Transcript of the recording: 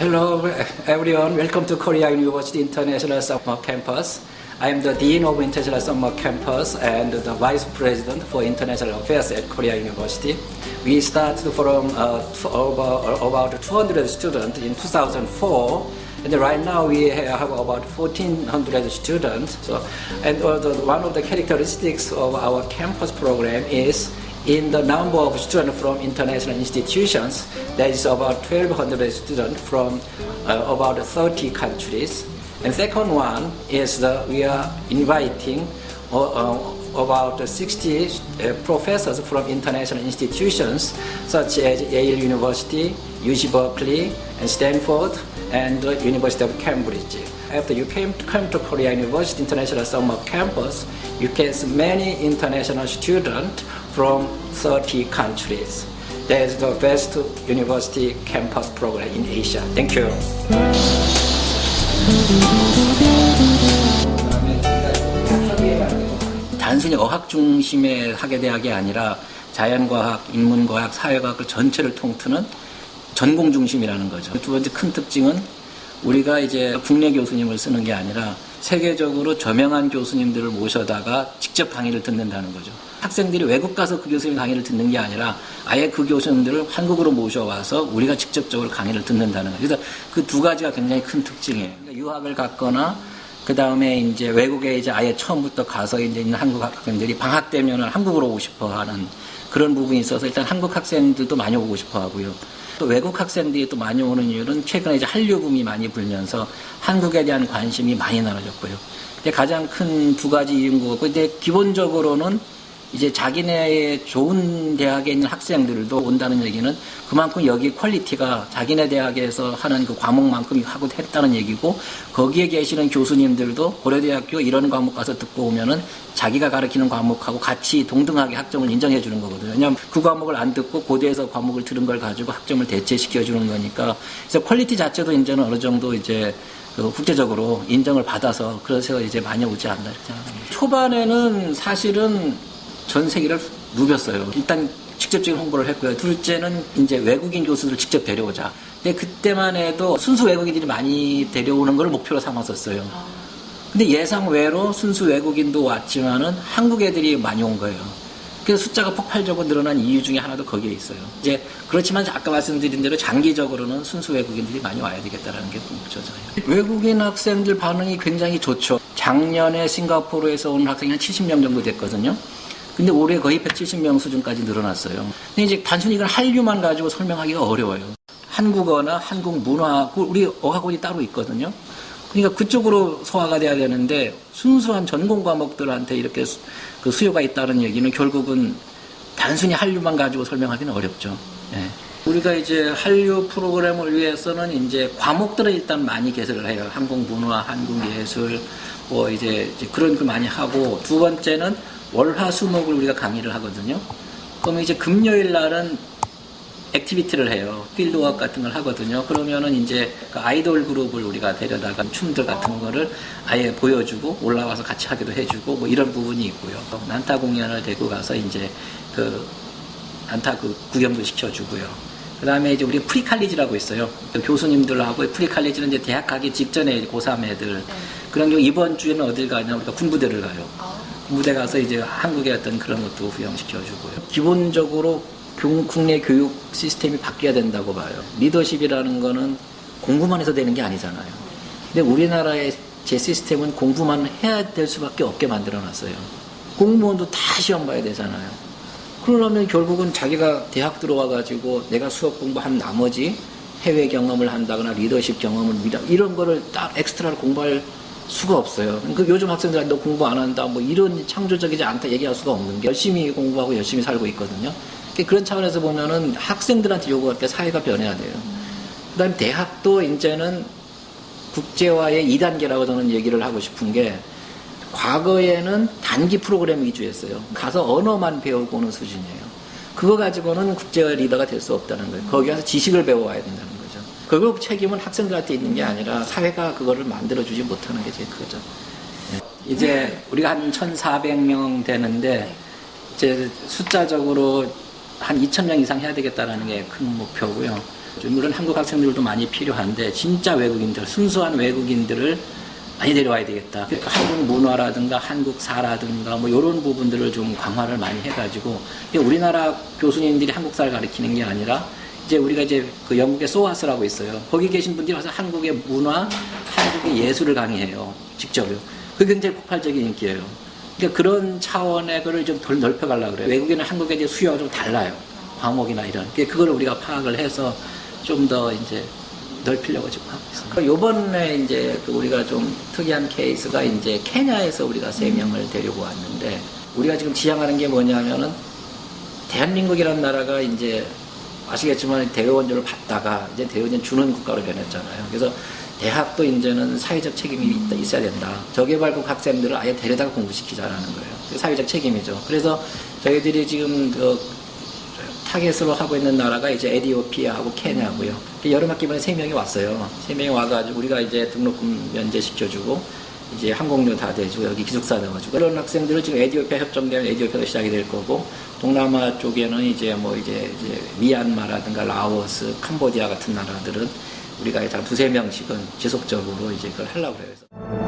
Hello, everyone. Welcome to Korea University International Summer Campus. I am the Dean of International Summer Campus and the Vice President for International Affairs at Korea University. We started from uh, over, about 200 students in 2004. And right now we have about 1,400 students. So, and uh, one of the characteristics of our campus program is in the number of students from international institutions, there is about 1,200 students from uh, about 30 countries. And second one is that we are inviting uh, uh, about 60 uh, professors from international institutions such as Yale University, UC Berkeley, and Stanford, and the University of Cambridge. After you came to, come to Korea University International Summer Campus, you can see many international students from 30 countries. That is the best university campus program in Asia. Thank you. 단순히 어학 중심의 학예 대학이 아니라 자연과학, 인문과학, 사회과학을 전체를 통틀는 전공 중심이라는 거죠. 두 번째 큰 특징은 우리가 이제 국내 교수님을 쓰는 게 아니라 세계적으로 저명한 교수님들을 모셔다가 직접 강의를 듣는다는 거죠. 학생들이 외국 가서 그 교수님 강의를 듣는 게 아니라 아예 그 교수님들을 한국으로 모셔와서 우리가 직접적으로 강의를 듣는다는 거죠. 그래서 그 두 가지가 굉장히 큰 특징이에요. 그러니까 유학을 갔거나 그 다음에 이제 외국에 이제 아예 처음부터 가서 이제 있는 한국 학생들이 방학 되면은 한국으로 오고 싶어 하는 그런 부분이 있어서 일단 한국 학생들도 많이 오고 싶어 하고요. 또 외국 학생들이 또 많이 오는 이유는 최근에 이제 한류 붐이 많이 불면서 한국에 대한 관심이 많이 나눠졌고요. 근데 가장 큰 두 가지 이유인 것 같고, 근데 기본적으로는 이제 자기네 좋은 대학에 있는 학생들도 온다는 얘기는 그만큼 여기 퀄리티가 자기네 대학에서 하는 그 과목만큼 하고 했다는 얘기고 거기에 계시는 교수님들도 고려대학교 이런 과목 가서 듣고 오면은 자기가 가르치는 과목하고 같이 동등하게 학점을 인정해 주는 거거든요. 왜냐하면 그 과목을 안 듣고 고대에서 과목을 들은 걸 가지고 학점을 대체시켜 주는 거니까 그래서 퀄리티 자체도 이제는 어느 정도 이제 그 국제적으로 인정을 받아서 그래서 이제 많이 오지 않나 이렇게 생각합니다. 초반에는 사실은 전 세계를 누볐어요. 일단 직접적인 홍보를 했고요. 둘째는 이제 외국인 교수들을 직접 데려오자. 근데 그때만 해도 순수 외국인들이 많이 데려오는 걸 목표로 삼았었어요. 근데 예상 외로 순수 외국인도 왔지만은 한국 애들이 많이 온 거예요. 그래서 숫자가 폭발적으로 늘어난 이유 중에 하나도 거기에 있어요. 이제 그렇지만 아까 말씀드린 대로 장기적으로는 순수 외국인들이 많이 와야 되겠다라는 게 목표죠. 외국인 학생들 반응이 굉장히 좋죠. 작년에 싱가포르에서 온 학생이 한 70명 정도 됐거든요. 근데 올해 거의 170명 수준까지 늘어났어요. 근데 이제 단순히 이걸 한류만 가지고 설명하기가 어려워요. 한국어나 한국 문화, 그 우리 어학원이 따로 있거든요. 그러니까 그쪽으로 소화가 돼야 되는데 순수한 전공 과목들한테 이렇게 수, 그 수요가 있다는 얘기는 결국은 단순히 한류만 가지고 설명하기는 어렵죠. 예. 우리가 이제 한류 프로그램을 위해서는 이제 과목들을 일단 많이 개설을 해요. 한국 문화, 한국 예술, 뭐 이제 그런 걸 많이 하고 두 번째는 월화 수목을 우리가 강의를 하거든요. 그러면 이제 금요일 날은 액티비티를 해요. 필드워크 같은 걸 하거든요. 그러면은 이제 그 아이돌 그룹을 우리가 데려다가 춤들 같은 거를 아예 보여주고 올라와서 같이 하기도 해주고 뭐 이런 부분이 있고요. 또 난타 공연을 데리고 가서 이제 그 난타 그 구경도 시켜주고요. 그 다음에 이제 우리 프리칼리지라고 있어요. 그 교수님들하고 프리칼리지는 이제 대학 가기 직전에 고3 애들. 그런 경우 이번 주에는 어딜 가냐, 우리가 군부대를 가요. 군부대 가서 이제 한국의 어떤 그런 것도 후영시켜주고요. 기본적으로 교- 국내 교육 시스템이 바뀌어야 된다고 봐요. 리더십이라는 거는 공부만 해서 되는 게 아니잖아요. 근데 우리나라의 제 시스템은 공부만 해야 될 수밖에 없게 만들어 놨어요. 공무원도 다 시험 봐야 되잖아요. 그러려면 결국은 자기가 대학 들어와 가지고 내가 수업 공부한 나머지 해외 경험을 한다거나 리더십 경험을 이런 거를 딱 엑스트라를 공부할 수가 없어요. 그 요즘 학생들한테 너 공부 안 한다 뭐 이런 창조적이지 않다 얘기할 수가 없는 게 열심히 공부하고 열심히 살고 있거든요. 그런 차원에서 보면은 학생들한테 요구할 게 사회가 변해야 돼요. 그 다음 에 대학도 이제는 국제화의 2단계라고 저는 얘기를 하고 싶은 게 과거에는 단기 프로그램 위주였어요. 가서 언어만 배우고 오는 수준이에요. 그거 가지고는 국제화 리더가 될 수 없다는 거예요. 거기 가서 지식을 배워와야 된다는 거죠. 결국 책임은 학생들한테 있는 게 아니라 사회가 그거를 만들어주지 못하는 게 제일 크죠. 네. 이제 우리가 한 1,400명 되는데 이제 숫자적으로 한 2,000명 이상 해야 되겠다라는 게 큰 목표고요. 물론 한국 학생들도 많이 필요한데 진짜 외국인들, 순수한 외국인들을 많이 데려와야 되겠다. 그러니까 한국 문화라든가 한국사라든가 뭐 이런 부분들을 좀 강화를 많이 해가지고 우리나라 교수님들이 한국사를 가르치는 게 아니라 이제 우리가 이제 그 영국의 소아스라고 있어요. 거기 계신 분들이 와서 한국의 문화, 한국의 예술을 강의해요. 직접요. 그게 굉장히 폭발적인 인기예요. 그러니까 그런 차원의 거를 좀 덜 넓혀가려고 그래요. 외국인은 한국에 이제 수요가 좀 달라요. 과목이나 이런. 그러니까 그걸 우리가 파악을 해서 좀 더 이제 넓히려고 지금 하고 있습니다. 요번에 이제 그 우리가 좀 특이한 케이스가 이제 케냐에서 우리가 세 명을 데리고 왔는데 우리가 지금 지향하는 게 뭐냐면은 대한민국이라는 나라가 이제 아시겠지만 대의원조를 받다가 이제 대의원 주는 국가로 변했잖아요. 그래서 대학도 이제는 사회적 책임이 있다, 있어야 된다. 저개발국 학생들을 아예 데려다가 공부시키자라는 거예요. 사회적 책임이죠. 그래서 저희들이 지금 그 타겟으로 하고 있는 나라가 이제 에디오피아하고 케냐고요. 여름 학기번에 세 명이 왔어요. 세 명이 와가지고 우리가 이제 등록금 면제시켜주고 이제 항공료 다 대주고 여기 기숙사 넣어주고 그런 학생들을 지금 에디오피아 협정되면 에디오피아도 시작이 될 거고 동남아 쪽에는 이제 뭐 이제, 이제 미얀마라든가 라오스, 캄보디아 같은 나라들은 우리가 한 두세 명씩은 지속적으로 이제 그걸 하려고. 그래서